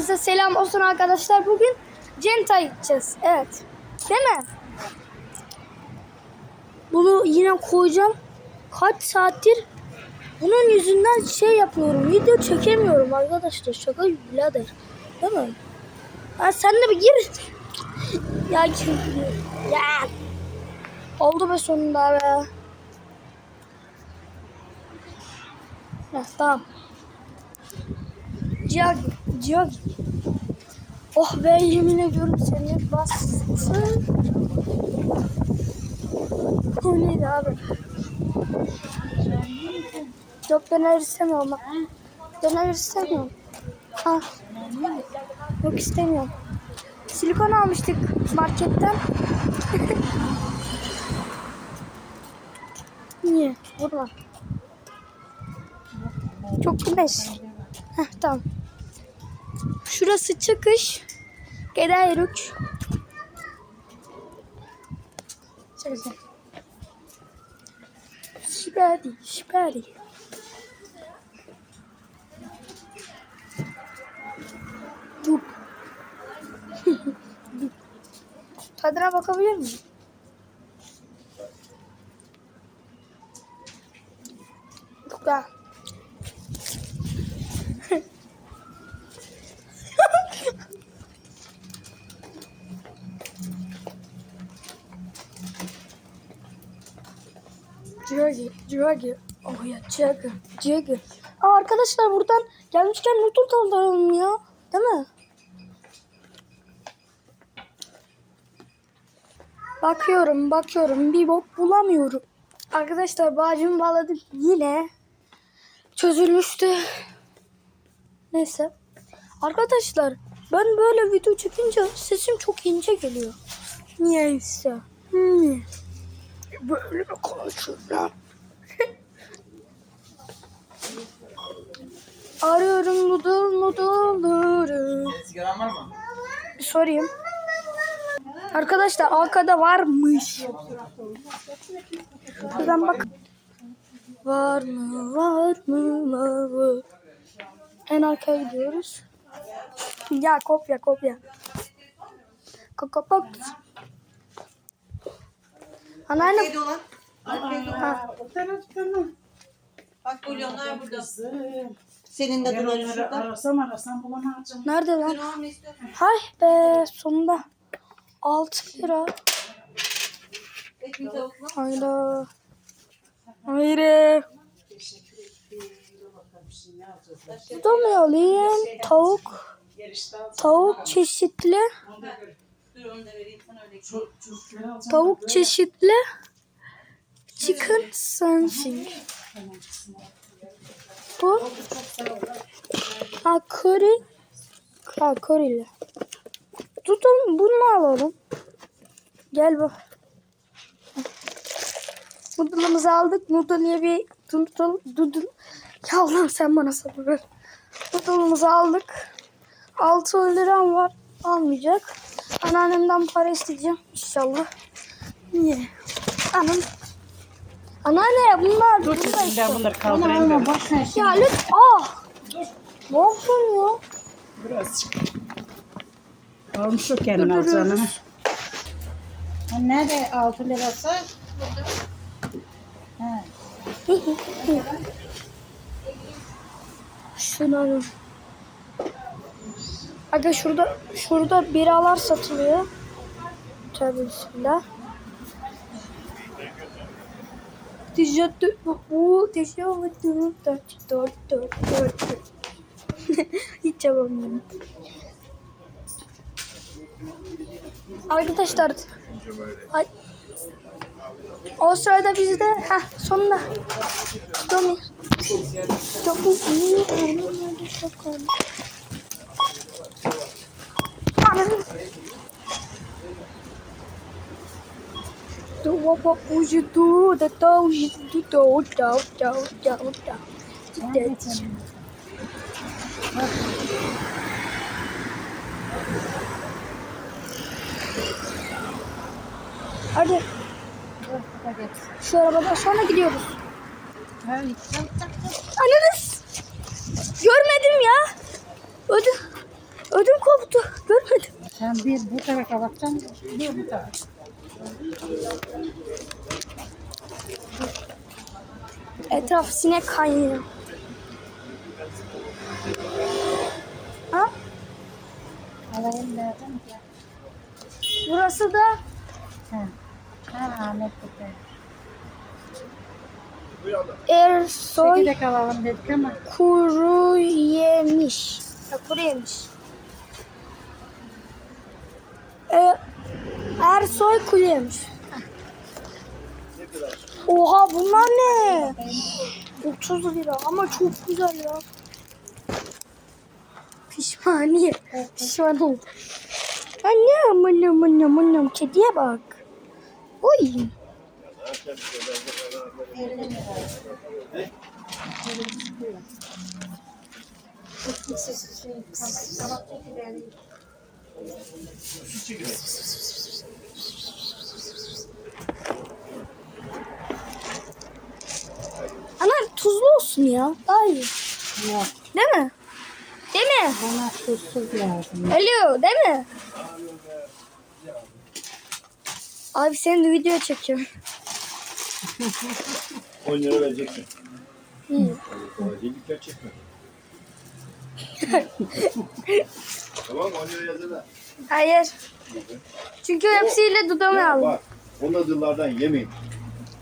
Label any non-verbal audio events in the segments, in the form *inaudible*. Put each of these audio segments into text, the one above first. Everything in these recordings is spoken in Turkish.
Size selam olsun arkadaşlar. Bugün Centa gideceğiz. Evet. Değil mi? Bunu yine koyacağım. Kaç saattir bunun yüzünden şey yapıyorum. Video çekemiyorum arkadaşlar. Şaka gibi. Değil mi? Ha, sen de bir gir. ya kim Ya. Oldu be sonunda be. Heh, tamam. Cihag, cihag. Oh be yemin ediyorum seni bastı. O neydi abi? Yok döner istemiyorum. Döner istemiyorum. Ha. Yok istemiyorum. Silikon almıştık marketten. *laughs* Niye? Vurma. Çok güneş. Heh, tamam. Şurası çıkış. Gidiyoruz. Şöyle. Şipadi. Dur. Dur. *laughs* Tadına bakabilir miyim? Güzel. Jaggy. Oh ya Jaggy, Jaggy. Aa, arkadaşlar buradan gelmişken noodle alalım ya. Değil mi? Bakıyorum, bakıyorum. Bir bok bulamıyorum. Arkadaşlar bağcımı bağladım. Yine çözülmüştü. Neyse. Arkadaşlar ben böyle video çekince sesim çok ince geliyor. Niyeyse. Hmm. Böyle mi Arıyorum noodle noodle'ları. Sigaran var mı? Bir sorayım. Arkadaşlar arkada varmış. Şuradan bak. Var mı? Var mı? Var mı? En arkaya gidiyoruz. Ya kopya kopya. Kok kok kok. Anneanne. Neydi olan? Ha, Bak bulyonlar burada. Senin de Ben duvarın onları şurada. arasam arasam bulamayacağım. nerede lan? Hay be sonunda. 6 lira. Hayda. Hayır. Bu da mı alayım? Tavuk. Tavuk çeşitli. Dur onu da vereyim sana öyle. Çok çocukları alacağım. Tavuk çeşitli. Chicken something. Curry. Ha curry'li. Tutun bunu alalım. Gel bak. Noodle'ımızı aldık. Noodle'ya bir noodle, noodle. Ya Allah'ım sen bana sabır ver. Noodle'ımızı aldık. 6 liram var. Almayacak. Anneannemden para isteyeceğim inşallah. Niye? Anam. Anneanne bunlar. Dur bunlar işte. ben bunları kaldırayım da. Ya lütfen. Ah. Ne yapıyorsun ya? Birazcık. Almış o kendini Dur, dur, dur. alacağını. Nerede 6 lirası? Ha. Şunu alayım. Aga şurada şurada biralar satılıyor. Tövbe bismillah. Tişörtü bu tişörtü dört dört dört dört. Hiç yapamıyorum. Arkadaşlar Ay. O sırada bizde ha sonunda Domi çok iyi olmadı çok olmadı. Would you do? The do you do do do do do do. Hadi şu arabadan sonra gidiyoruz. Ananız. Görmedim ya. Ödü. Ödüm koptu. Görmedim. Sen bir bu tarafa bakacaksın, bir bu tarafa. Etraf sinek kaynıyor. Ha? Burası da Ha. Ha Ahmet. Ersoy Çekirdek alalım dedik ama kuru yemiş. Ha, kuru yemiş. Ee, Ersoy kuru yemiş. Oha bunlar ne? 30 lira ama çok güzel ya. Pişmaniye. Pişman oldum. Annem annem annem annem kediye bak. Oy. Ana tuzlu olsun ya. Daha iyi. yok. Değil mi? Değil mi? Bana tuzsuz lazım. Alo değil mi? Abi senin de video çekiyorum. *laughs* 10 lira vereceksin. İyi. Değillik gerçekten. *laughs* tamam 10 lira yazılı. Hayır. Çünkü hepsiyle dudamı Ya aldım. bak o nadıllardan yemeyin.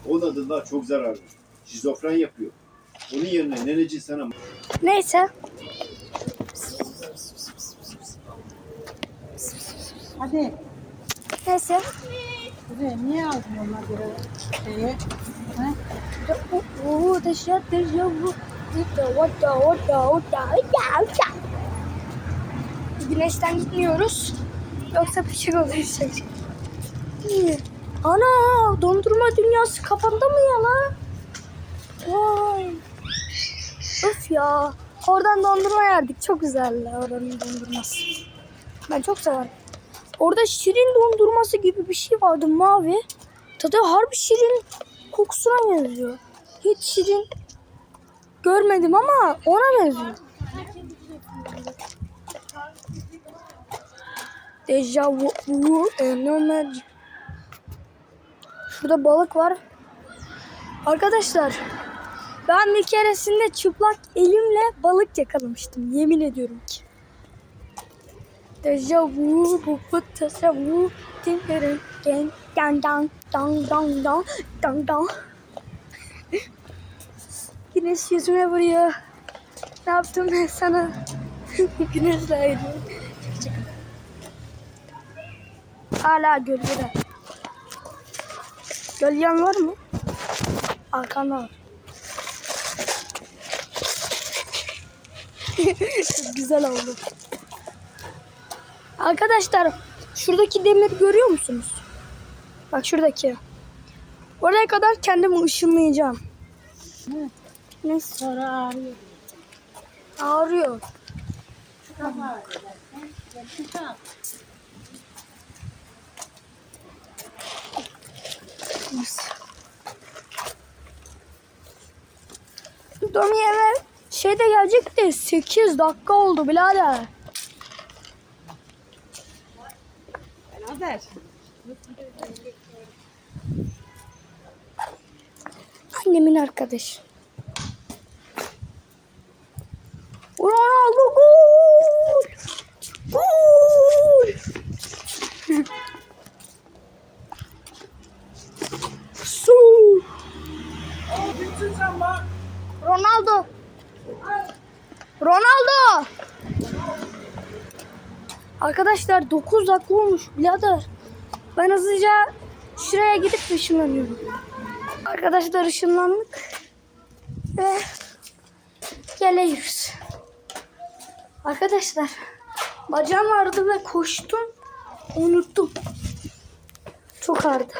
O nadıllar çok zararlı. Şizofren yapıyor. Onun yerine neneci sana Neyse. Hadi. Neyse. Kuzey niye aldın ona göre şeyi? Ha? Oo, dışarı dışarı. Vada vada vada vada vada. Güneşten gitmiyoruz. Yoksa olacak. İyi. Ana dondurma dünyası kapandı mı ya lan? Vay. Öf ya. Oradan dondurma yerdik. Çok güzeldi oranın dondurması. Ben çok severim. Orada şirin dondurması gibi bir şey vardı mavi. Tadı harbi şirin kokusuna benziyor. Hiç şirin görmedim ama ona benziyor. Deja vu, vu enomaj. Şurada balık var. Arkadaşlar ben bir keresinde çıplak elimle balık yakalamıştım. Yemin ediyorum ki. Deja vu bu bu deja vu ding ding ding dang dang dang dang dang dang dang. *laughs* Güneş yüzüme vuruyor. Ne yaptım ben sana? *laughs* Güneşle ayrılıyorum. Hala gölgede. Gölgen var mı? Arkanda var. *laughs* Güzel oldu. Arkadaşlar şuradaki demiri görüyor musunuz? Bak şuradaki. Oraya kadar kendimi ışınlayacağım. Hı. Neyse Sonra ağrıyor. ağrıyor. Şurama Neyse. Domi eve şeyde gelecek de 8 dakika oldu birader. Beraber. Annemin arkadaşı. Ronaldo Ronaldo! Ronaldo! Arkadaşlar 9 dakika olmuş birader. Ben hızlıca şuraya gidip ışınlanıyorum. Arkadaşlar ışınlandık. Ve geliyoruz. Arkadaşlar bacağım ağrıdı ve koştum. Unuttum. Çok ağrıdı.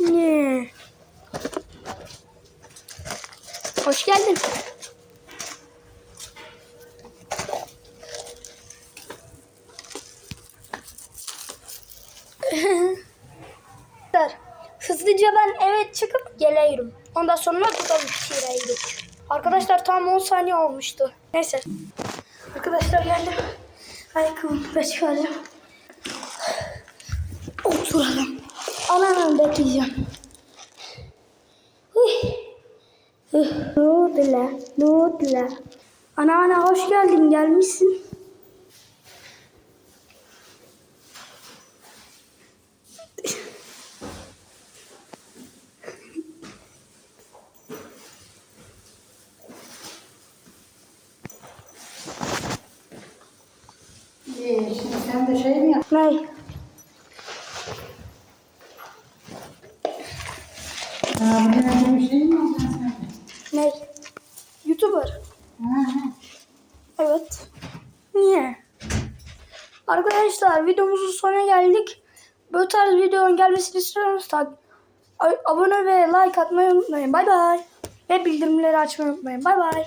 Ne? Hoş geldin. Hızlıca ben eve çıkıp geliyorum. Ondan sonra burada bitiriyorum. Arkadaşlar tam 10 saniye olmuştu. Neyse. Arkadaşlar geldim. Ayakkabımı da çıkaracağım. Oturalım. Anneannemi bekleyeceğim. Hıh. Ne oldu la? Ne oldu la? Anneanne hoş geldin. Gelmişsin. Ee, şimdi sen de şey mi yap? Ne? Ha, buraya bir şey mi alacaksın sen? Ne? YouTuber. Evet. Niye? Arkadaşlar videomuzun sonuna geldik. Böyle tarz videonun gelmesini istiyorsanız abone ve like atmayı unutmayın. Bay bay. Ve bildirimleri açmayı unutmayın. Bay bay.